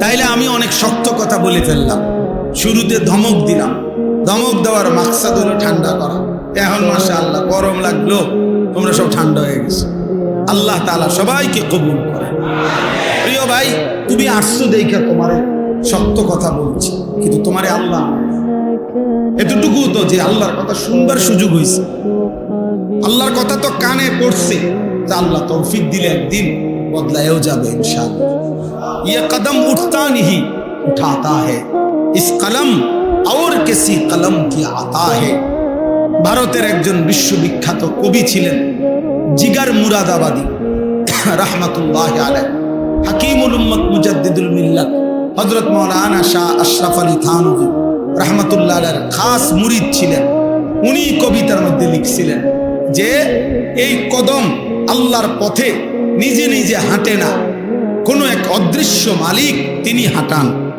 তাইলে আমি অনেক শক্ত কথা বলে ফেললাম। শুরুতে ধমক দিলাম। ধমক দেওয়ার মাকসাদ হলো ঠান্ডা করা। এখন মাসা আল্লাহ গরম লাগল, তোমরা সব ঠান্ডা হয়ে গেছে। আল্লাহ তালা সবাইকে কবুল করে। প্রিয় ভাই, তুমি আসছো দেখে তোমার শক্ত কথা বলছি, কিন্তু তোমারে আল্লাহ এতটুকু তো যে আল্লাহর কথা শুনবার সুযোগ হয়েছে আল্লাহর কথা তো কানে পড়ছে। করতে আল্লাহ তৌফিক দিলে একদিন বদলায়ও যাবে ইনশাআল্লাহ। ইয়ে কদম উঠতা নিহি উঠাতা হে। ইস কলম, আর কেসি কলম কি আতা হে। ভারতের একজন বিশ্ববিখ্যাত কবি ছিলেন, জিগার মুরাদাবাদী, রহমতুল্লাহ আলাই হাকিমুল উম্মত মুজাদ্দিদুল মিল্লাত হজরত মৌলানা শাহ আশরাফ আলী থানবী রহমতুল্লাহ খাস মুরিদ ছিলেন। উনি কবিতার মধ্যে লিখছিলেন যে, এই কদম আল্লাহর পথে নিজে নিজে হাঁটে না। কোনো এক অদৃশ্য মালিক তিনি হাঁটান।